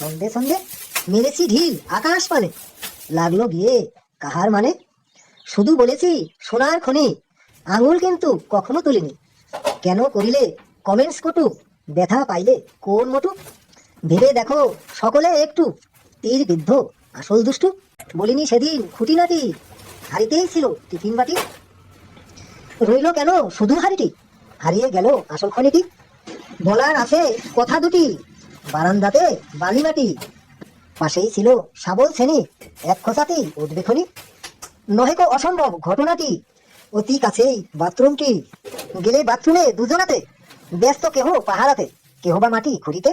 সন্ধে সন্ধে মেরেছি ঢিল আকাশ মানে লাগল গিয়ে কাহার মানে? শুধু বলেছি সোনার খনি, আঙুল কিন্তু কখনো তুলিনি। কেন করিলে কমেন্টস কটু? ব্যথা পাইলে কোন মটু? ভেবে দেখো সকলে একটু। তীর বিদ্ধ, আসল দুষ্টু। বলিনি সেদিন খুঁটিনাটি, হারিতেই ছিল টিফিন বাটি। রইল কেন শুধু হাড়িটি? হারিয়ে গেল আসল খনিটি। বলার আছে কথা দুটি। বারান্দাতে বালি মাটি পাশেই ছিল শাবল শ্রেণি, এক খোসাতেই উঠবে খনি নহে কো অসম্ভব ঘটনাটি। অতি কাছেই বাথরুমটি। গেলে বাথরুমে দুজনাতে, ব্যস্ত কেহ পাহারাতে কেহ বা মাটি খুঁড়িতে।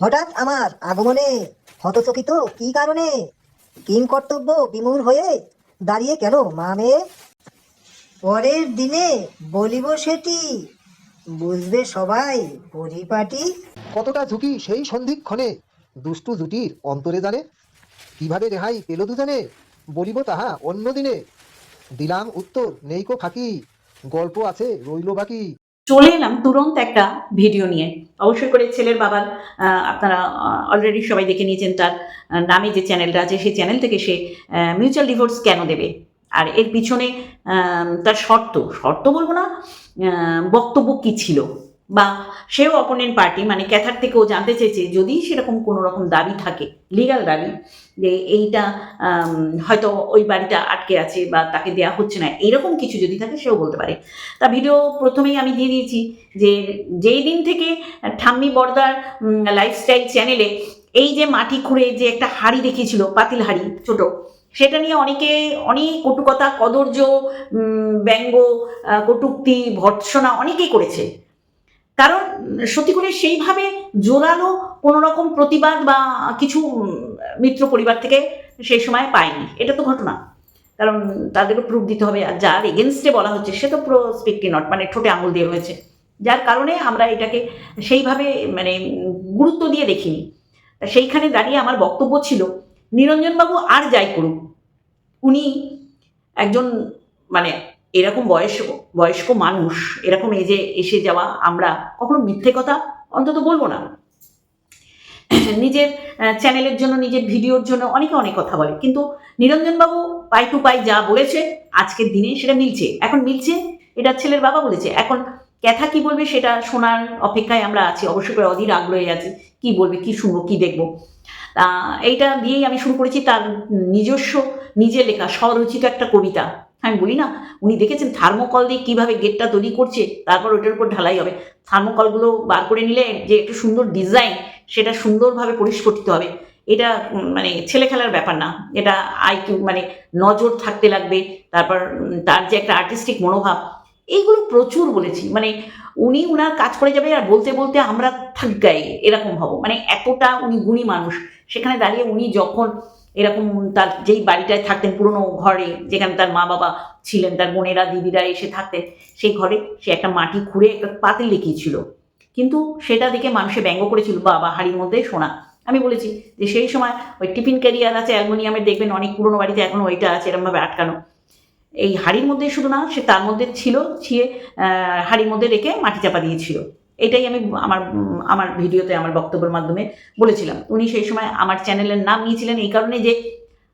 হঠাৎ আমার আগমনে হতচকিত কি কারণে? কিং কর্তব্য বিমূর হয়ে দাঁড়িয়ে কেন মা মেয়ে? পরের দিনে বলিব সেটি। বুঝবে সবাই পরিপাটি। কতটা ঝুঁকি সেই সন্ধিক্ষণে? দুষ্টু জুটির অন্তরে জানে। কীভাবে রেহাই পেল দুজনে? বলিব তাহা অন্য দিনে। দিলাম উত্তর নেইকো ফাঁকি। গল্প আছে রইল বাকি। চলে এলাম তুরন্ত একটা ভিডিও নিয়ে। অবশ্যই করে ছেলের বাবার আপনারা অলরেডি সবাই দেখে নিয়েছেন তার নামে যে চ্যানেলটা আছে সেই চ্যানেল থেকে সে মিউচুয়াল ডিভোর্স কেন দেবে? আর এর পিছনে তার শর্ত। শর্ত বলব না বক্তব্য কি ছিল? বা সেও অপোনেন্ট পার্টি মানে ক্যাথার থেকেও জানতে চেয়েছে, যদি সেরকম কোনো রকম দাবি থাকে লিগাল দাবি, যে এইটা হয়তো ওই বাড়িটা আটকে আছে বা তাকে দেয়া হচ্ছে না এইরকম কিছু যদি থাকে, সেও বলতে পারে। তা ভিডিও প্রথমেই আমি দিয়ে দিয়েছি যে, যেই দিন থেকে ঠাম্মি বর্দার লাইফস্টাইল চ্যানেলে এই যে মাটি খুঁড়ে যে একটা হাড়ি দেখিয়েছিল, পাতিল হাড়ি, ছোট সেটা নিয়ে অনেকে, অনেক কটুকতা, কদর্য ব্যঙ্গ কটূক্তি, ভর্ৎসনা অনেকেই করেছে। কারণ সত্যি করে সেইভাবে জোরালো কোনো রকম প্রতিবাদ বা কিছু মিত্র পরিবার থেকে সেই সময় পায়নি। এটা তো ঘটনা। কারণ তাদেরও প্রুফ দিতে হবে। আর যার এগেনস্টে বলা হচ্ছে, সে তো প্রো স্পিকটি নট মানে ঠোঁটে আঙুল দিয়ে রয়েছে। যার কারণে আমরা এটাকে সেইভাবে মানে গুরুত্ব দিয়ে দেখিনি। সেইখানে দাঁড়িয়ে আমার বক্তব্য ছিল, নিরঞ্জনবাবু আর যাই করুক উনি একজন মানে এরকম বয়স বয়স্ক মানুষ, এরকম এজে এসে যাওয়া আমরা কখনো মিথ্যে কথা অন্তত বলব না। নিজের চ্যানেলের জন্য, নিজের ভিডিওর জন্য অনেকে অনেক কথা বলে, কিন্তু নিরঞ্জনবাবু পাই টু পাই যা বলেছে, আজকের দিনে সেটা মিলছে। এখন মিলছে, এটা ছেলের বাবা বলেছে। এখন ক্যাথা কি বলবে সেটা শোনার অপেক্ষায় আমরা আছি। অবশ্যই করে অধীর আগ্রহে আছি। কি বলবে, কি শুনব, কি দেখব? এইটা দিয়েই আমি শুরু করেছি তার নিজস্ব নিজে লেখা, স্বরচিত একটা কবিতা। আমি বলি না, উনি দেখেছেন থার্মোকল দিয়ে কীভাবে গেটটা তৈরি করছে, তারপর ওটার উপর ঢালাই হবে। থার্মোকলগুলো বার করে নিলে যে একটু সুন্দর ডিজাইন, সেটা সুন্দরভাবে পরিস্ফুটিত হবে। এটা মানে ছেলে খেলার ব্যাপার না। এটা আইকিউ মানে নজর থাকতে লাগবে, তারপর তার যে একটা আর্টিস্টিক মনোভাব, এইগুলো প্রচুর বলেছি। মানে উনি উনার কাজ করে যাবে আর বলতে বলতে আমরা থাক গায়ে এরকম হব। মানে এতটা উনি গুণী মানুষ। সেখানে দাঁড়িয়ে উনি যখন এরকম তার যেই বাড়িটায় থাকতেন, পুরনো ঘরে, যেখানে তার মা বাবা ছিলেন, তার বোনেরা, দিদিরা এসে থাকতেন, সেই ঘরে সে একটা মাটি খুঁড়ে একটা পাতিল লিখিয়েছিল। কিন্তু সেটা দেখে মানুষে ব্যঙ্গ করেছিল, বাবা হাড়ির মধ্যে সোনা। আমি বলেছি যে সেই সময় ওই টিফিন ক্যারিয়ার আছে অ্যালমোনিয়ামের দেখবেন অনেক পুরনো বাড়িতে এখনও ওইটা আছে, এরমভাবে আটকানো। এই হাড়ির মধ্যে শুধু না, সে তার মধ্যে ছিল ছিয়ে হাড়ির মধ্যে রেখে মাটি চাপা দিয়েছিল। এটাই আমি আমার আমার ভিডিওতে, আমার বক্তব্যের মাধ্যমে বলেছিলাম। উনি সেই সময় আমার চ্যানেলের নাম নিয়েছিলেন এই কারণে যে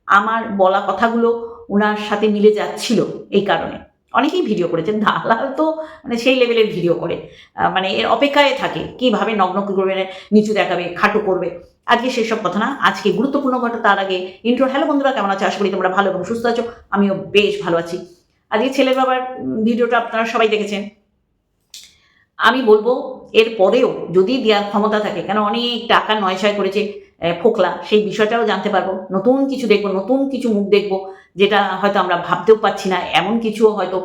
আমার বলা কথাগুলো ওনার সাথে মিলে যাচ্ছিল এই কারণে। অনেকেই ভিডিও করেছেন, দালাল তো মানে সেই লেভেলের ভিডিও করে। মানে এর অপেক্ষায় থাকে, কীভাবে নগ্ন করবে, নিচু দেখাবে, খাটো করবে। আজকে সেসব কথা না, আজকে গুরুত্বপূর্ণ ঘটনা, তার আগে ইন্ট্রো হ্যালো বন্ধুরা, কেমন আছো? আশা করি তোমরা ভালো এবং সুস্থ আছো। আমিও বেশ ভালো আছি। আজকে ছেলের বাবার ভিডিওটা আপনারা সবাই দেখেছেন। আমি বলব, এর পরেও যদি দেওয়ার ক্ষমতা থাকে, কেন অনেক টাকা নয়শয় করেছে ফোকলা, সেই বিষয়টাও জানতে পারব, নতুন কিছু দেখব, নতুন কিছু মুখ দেখব, যেটা হয়তো আমরা ভাবতেও পাচ্ছি না, এমন কিছুও হয়তো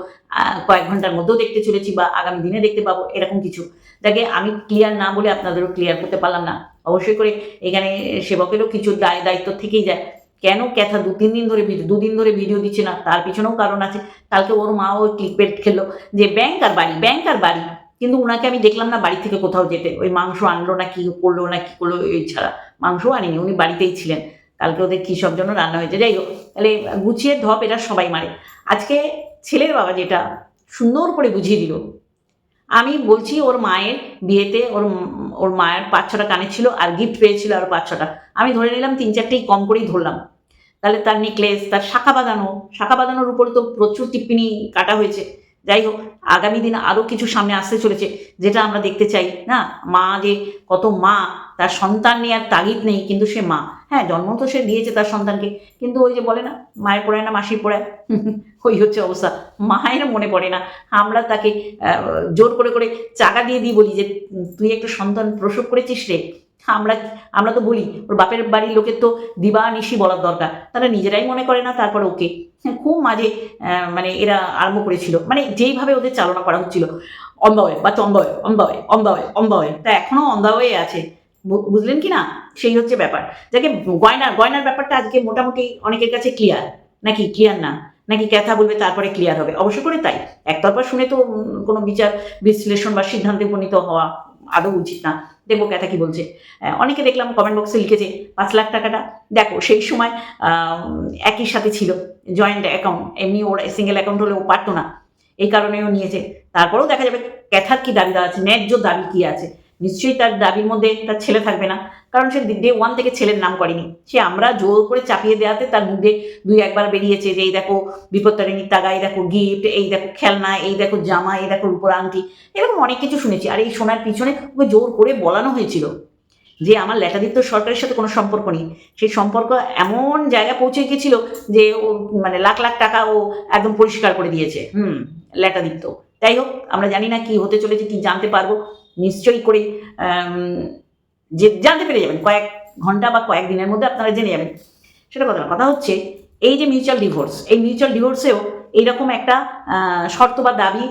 কয়েক ঘণ্টার মধ্যেও দেখতে চলেছি বা আগামী দিনে দেখতে পাবো, এরকম কিছু। যাকে আমি ক্লিয়ার না বলে আপনাদেরও ক্লিয়ার করতে পারলাম না। অবশ্যই করে এখানে সেবকেরও কিছু দায় দায়িত্ব থেকেই যায়। কেন ক্যাথা দু তিন দিন ধরে ভিডিও দুদিন ধরে ভিডিও দিচ্ছে না, তার পিছনেও কারণ আছে। কালকে ওর মাও ক্লিক পেট খেললো, যে ব্যাংক আর বাড়ি ব্যাংক আর বাড়ি। কিন্তু ওনাকে আমি দেখলাম না বাড়ি থেকে কোথাও যেতে। ওই মাংস আনলো না কি করল না কি করল, এই ছাড়া মাংসও আনেনি, উনি বাড়িতেই ছিলেন। কালকে ওদের কী সব জন্য রান্না হয়েছে। যাই হোক, তাহলে গুছিয়ে ধপ এরা সবাই মারে। আজকে ছেলের বাবা যেটা সুন্দর করে বুঝিয়ে দিল। আমি বলছি ওর মায়ের বিয়েতে ওর ওর মায়ের পাঁচ ছটা কানে ছিল আর গিফট পেয়েছিল আর পাঁচ ছটা। আমি ধরে নিলাম তিন চারটেই কম করেই ধরলাম। তাহলে তার নেকলেস তার শাখা বাঁধানো, শাখা বাঁধানোর উপরে তো প্রচুর টিপ্পিনি কাটা হয়েছে। যাই হোক, আগামী দিনে আরও কিছু সামনে আসতে চলেছে, যেটা আমরা দেখতে চাই, না? মা যে কত মা, তার সন্তান নিয়ে আর তাগিদ নেই, কিন্তু সে মা। হ্যাঁ জন্ম তো সে দিয়েছে তার সন্তানকে, কিন্তু ওই যে বলে না, মায়ের পড়ায় না মাসির পড়ায়? ওই হচ্ছে অবস্থা, মায়ের মনে পড়ে না। আমরা তাকে জোর করে করে চাকা দিয়ে দিই বলি যে তুই একটা সন্তান প্রসব করেছিস রে আমরা আমরা তো বলি ওর বাপের বাড়ির লোকের তো দিবা নিশি বলার দরকার। তারা নিজেরাই মনে করে না তারপর ওকে। হ্যাঁ, খুব মাঝে মানে এরা আরম্ভ করেছিল। মানে যেইভাবে ওদের চালনা করা হচ্ছিল। অম্বাওয়ে বা চম্বাওয়ে অম্বাওয়ে অম্বাওয়ে অম্বাওয়ে। তা এখনও অম্বাওয়ে আছে। বুঝলেন কি না? সেই হচ্ছে ব্যাপার। যাকে গয়নার গয়নার ব্যাপারটা আজকে মোটামুটি অনেকের কাছে ক্লিয়ার নাকি ক্লিয়ার না? নাকি ক্যাথা বলবে তারপরে ক্লিয়ার হবে? অবশ্য করে তাই। একতরফা শুনে তো কোনো বিচার বিশ্লেষণ বা সিদ্ধান্তে উপনীত হওয়া আদৌ উচিত না। দেখব ক্যাথা কি বলছে? অনেকে দেখলাম কমেন্ট বক্সে লিখেছে, পাঁচ লাখ টাকাটা। দেখো, সেই সময় একই সাথে ছিল জয়েন্ট অ্যাকাউন্ট এমনি ওর সিঙ্গেল অ্যাকাউন্ট হলে ও পারতো না। এই কারণেও নিয়েছে। তারপরেও দেখা যাবে, ক্যাথার কি দাবি আছে? ন্যায্য দাবি কি আছে? নিশ্চয়ই তার দাবির মধ্যে তার ছেলে থাকবে না। কারণ সে ডে ওয়ান থেকে ছেলের নাম করেনি। সে আমরা জোর করে চাপিয়ে দেওয়াতে তার মুখে দুই একবার বেরিয়েছে যে, এই দেখো বিপত্তারিণীর তাগা, এই দেখো গিফট এই দেখো খেলনা, এই দেখো জামা, এই দেখো রূপর আংটি। এরকম অনেক কিছু শুনেছি। আর এই শোনার পিছনে ওকে জোর করে বলানো হয়েছিল যে, আমার ল্যাটাদিত্য সরকারের সাথে কোনো সম্পর্ক নেই। সেই সম্পর্ক এমন জায়গায় পৌঁছে গিয়েছিল যে, ও মানে লাখ লাখ টাকা ও একদম পরিষ্কার করে দিয়েছে। হুম ল্যাটাদিত্য যাই হোক, আমরা জানি না কি হতে চলেছে, কি জানতে পারব। নিশ্চয়ই করে যে জানতে পেরে যাবেন, কয়েক ঘণ্টা বা কয়েক দিনের মধ্যে আপনারা জেনে যাবেন। সেটা কথা কথা হচ্ছে, এই যে মিউচুয়াল ডিভোর্স এই মিউচুয়াল ডিভোর্সেও এইরকম একটা শর্ত বা দাবি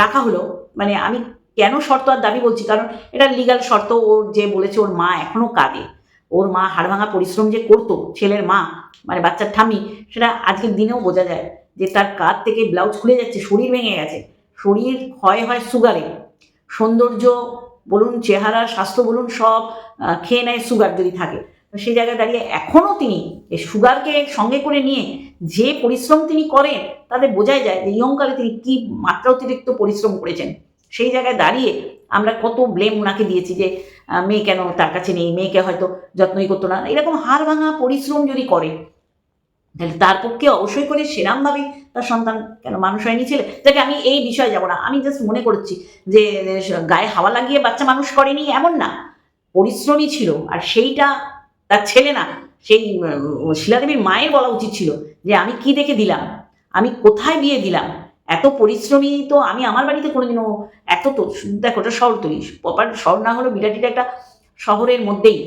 রাখা হলো। মানে আমি কেন শর্ত আর দাবি বলছি? কারণ এটা লিগাল শর্ত, ওর যে বলেছে, ওর মা এখনও কাঁদে। ওর মা হাড়ভাঙা পরিশ্রম যে করতো, ছেলের মা মানে বাচ্চার ঠামি সেটা আজকের দিনেও বোঝা যায় যে তার কাঁধ থেকে ব্লাউজ খুলে যাচ্ছে, শরীর ভেঙে গেছে। শরীর ক্ষয় হয় সুগারে সৌন্দর্য বলুন, চেহারা, স্বাস্থ্য বলুন, সব খেয়ে নেয় সুগার যদি থাকে। সেই জায়গায় দাঁড়িয়ে এখনও তিনি এই সুগারকে সঙ্গে করে নিয়ে যে পরিশ্রম তিনি করেন, তাতে বোঝাই যায় যে ইয়ংকালে তিনি কী মাত্রা অতিরিক্ত পরিশ্রম করেছেন। সেই জায়গায় দাঁড়িয়ে আমরা কত ব্লেম ওনাকে দিয়েছি যে মেয়ে কেন তার কাছে নেই, মেয়েকে হয়তো যত্নই করতো না। এরকম হাড় ভাঙা পরিশ্রম যদি করে, তাহলে তার পক্ষে অবশ্যই করে সেরামভাবে তার সন্তান কেন? মানুষ হয়নি, ছেলে। যাকে আমি এই বিষয়ে যাব না। আমি জাস্ট মনে করছি যে গায়ে হাওয়া লাগিয়ে বাচ্চা মানুষ করেনি, এমন না। পরিশ্রমী ছিল, আর সেইটা তার ছেলে না। সেই শিলাদেবীর মায়ের বলা উচিত ছিল যে, আমি কি দেখে দিলাম? আমি কোথায় বিয়ে দিলাম? এত পরিশ্রমী তো আমি আমার বাড়িতে কোনোদিনও, এত তো, দেখো, ওটা শহর তৈরি। প্রপার শহর না হলেও বিরাটিটা একটা শহরের মধ্যেই।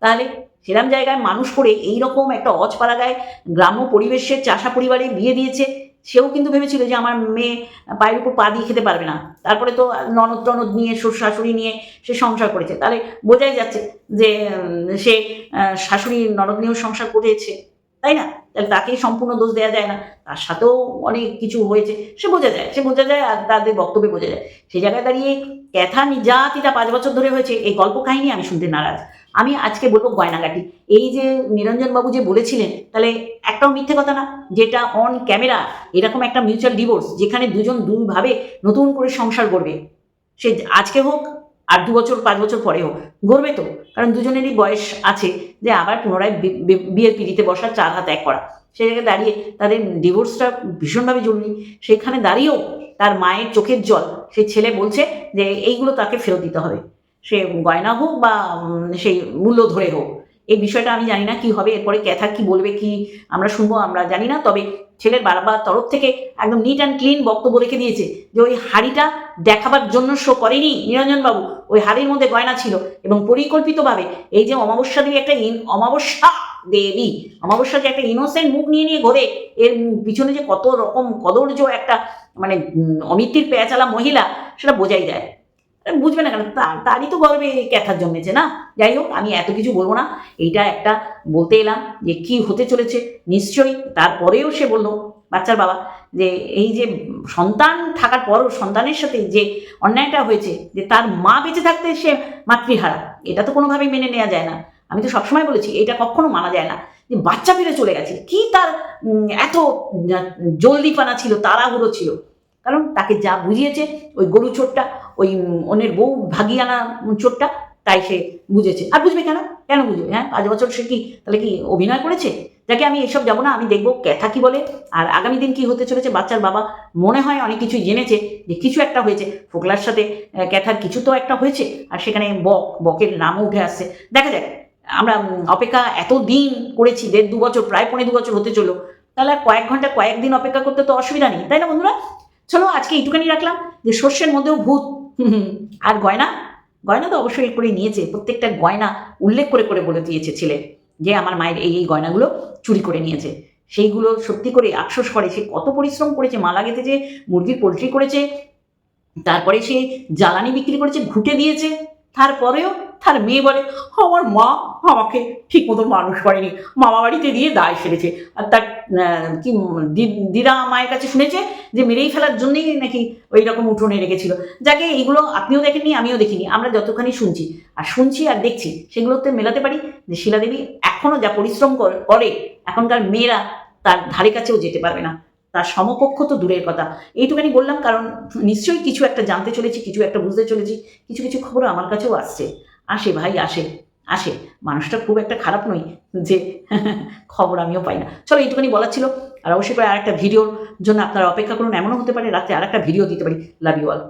তাহলে সেরম জায়গায় মানুষ করে এইরকম একটা অজপাড়া গায়ে গ্রাম্য পরিবেশের চাষা পরিবারে বিয়ে দিয়েছে সেও কিন্তু ভেবেছিল যে আমার মেয়ে পায়ের উপর পা দিয়ে খেতে পারবে না। তারপরে তো ননদ টনদ নিয়ে শ্বশুর শাশুড়ি নিয়ে সে সংসার করেছে। তাহলে বোঝাই যাচ্ছে যে সে শাশুড়ি ননদ নিয়েও সংসার করেছে। তাই না? তাহলে তাকেই সম্পূর্ণ দোষ দেওয়া যায় না। তার সাথেও অনেক কিছু হয়েছে। সে বোঝা যায়, সে বোঝা যায় আর তাদের বক্তব্যে বোঝা যায়। সেই জায়গায় দাঁড়িয়ে ক্যাথা নির্যাতিতা পাঁচ বছর ধরে হয়েছে, এই গল্প কাহিনী আমি শুনতে নারাজ। আমি আজকে বলব গয়নাগাটি। এই যে নিরঞ্জন বাবু যে বলেছিলেন, তাহলে একটাও মিথ্যে কথা না, যেটা অন ক্যামেরা এরকম একটা মিউচুয়াল ডিভোর্স যেখানে দুজন দুইভাবে নতুন করে সংসার করবে। সে আজকে হোক আর দু বছর, পাঁচ বছর পরে হোক গড়বে তো। কারণ দুজনেরই বয়স আছে যে আবার পুনরায় বিয়ের পিড়িতে বসার চার হাত এক করা। সেই জায়গায় দাঁড়িয়ে তাদের ডিভোর্সটা ভীষণভাবে জরুরি। সেখানে দাঁড়িয়েও তার মায়ের চোখের জল, সে ছেলে বলছে যে এইগুলো তাকে ফেরত দিতে হবে। সে গয়না হোক বা সেই মূল্য ধরে হোক, এই বিষয়টা আমি জানি না কি হবে, এরপরে ক্যাথা কি বলবে, কি আমরা শুনব, আমরা জানি না, তবে ছেলের বারবার তরফ থেকে একদম নিট অ্যান্ড ক্লিন বক্তব্য রেখে দিয়েছে যে ওই হাড়িটা দেখাবার জন্য শো করেনি নিরঞ্জনবাবু। ওই হাড়ির মধ্যে গয়না ছিল এবং পরিকল্পিতভাবে এই যে অমাবস্যা দেবী একটা ইন- অমাবস্যা দেবী, অমাবস্যা যে একটা ইনোসেন্ট মুখ নিয়ে নিয়ে ঘোরে, এর পিছনে যে কত রকম কদর্য একটা মানে অমিতির পেঁচালা মহিলা, সেটা বোঝাই যায়। বুঝবে না কেন? তারই তো গর্বে এই ক্যাথার জন্মেছে, না? যাই হোক, আমি এত কিছু বলব না। এইটা একটা বলতে এলাম যে কি হতে চলেছে। নিশ্চয়ই তারপরেও সে বলল, বাচ্চার বাবা, যে এই যে সন্তান থাকার পরও সন্তানের সাথে যে অন্যায়টা হয়েছে, যে তার মা বেঁচে থাকতে সে মাতৃহারা, এটা তো কোনোভাবেই মেনে নেওয়া যায় না। আমি তো সবসময় বলেছি, এটা কখনো মানা যায় না। যে বাচ্চা ফিরে চলে গেছে, কি তার এত জলদিপানা ছিল, তাড়াহুড়ো ছিল? কারণ তাকে যা বুঝিয়েছে, ওই গরু চোরটা ওই অন্যের বউ ভাগিয়ে আনা চোরটা, তাই সে বুঝেছে। আর বুঝবে কেন? কেন বুঝবে? হ্যাঁ পাঁচ বছর সে কি, তাহলে কি অভিনয় করেছে? যাকে আমি এসব যাব না, আমি দেখব ক্যাথা কি বলে। আর আগামী দিন কি হতে চলেছে বাচ্চার বাবা মনে হয় অনেক কিছু জেনেছে, যে কিছু একটা হয়েছে। ফোকলার সাথে ক্যাথার কিছু তো একটা হয়েছে, আর সেখানে বক, বকের নামও উঠে আসছে। দেখা যাক, আমরা অপেক্ষা এত দিন করেছি, দেড় দু বছর, প্রায় পনেরো দু বছর হতে চলো তাহলে আর কয়েক ঘণ্টা, কয়েকদিন অপেক্ষা করতে তো অসুবিধা নেই, তাই না বন্ধুরা? চলো আজকে এইটুখানি রাখলাম, যে শস্যের মধ্যেও ভূত। আর গয়না? গয়না তো অবশ্যই করে নিয়েছে। প্রত্যেকটা গয়না উল্লেখ করে করে বলে দিয়েছে ছেলে যে আমার মায়ের এই এই গয়নাগুলো চুরি করে নিয়েছে। সেইগুলো সত্যি করে আফসোস করে। সে কত পরিশ্রম করেছে, মালা গেঁথেছে, মুরগির পোলট্রি করেছে, তারপরে সে জ্বালানি বিক্রি করেছে, ঘুটে দিয়েছে, তারপরেও তার মেয়ে বলে আমার মা আমাকে ঠিক মতো মানুষ করেনি। মামা বাড়িতে দিয়ে দায় সেরেছে আর তার কি দিদা মায়ের কাছে শুনেছে যে, মেরেই ফেলার জন্যই নাকি ওই রকম উঠোনে রেখেছিল। যাকে এইগুলো আপনিও দেখেননি, আমিও দেখিনি। আমরা যতখানি শুনছি, আর শুনছি আর দেখছি, সেগুলোতে মেলাতে পারি যে শিলাদেবী এখনও যা পরিশ্রম কর- করে, এখনকার মেয়েরা তার ধারে কাছেও যেতে পারবে না। তার সমকক্ষ তো দূরের কথা। এইটুখানি বললাম কারণ নিশ্চয়ই কিছু একটা জানতে চলেছি, কিছু একটা বুঝতে চলেছি, কিছু কিছু খবর আমার কাছেও আসছে। আসে ভাই, আসে আসে। মানুষটা খুব একটা খারাপ নয় যে খবর আমিও পাই না। চলো এইটুখানি বলার ছিল। আর অবশ্যই আর একটা ভিডিওর জন্য আপনারা অপেক্ষা করুন। এমনও হতে পারে রাতে আরেকটা ভিডিও দিতে পারি। Love you all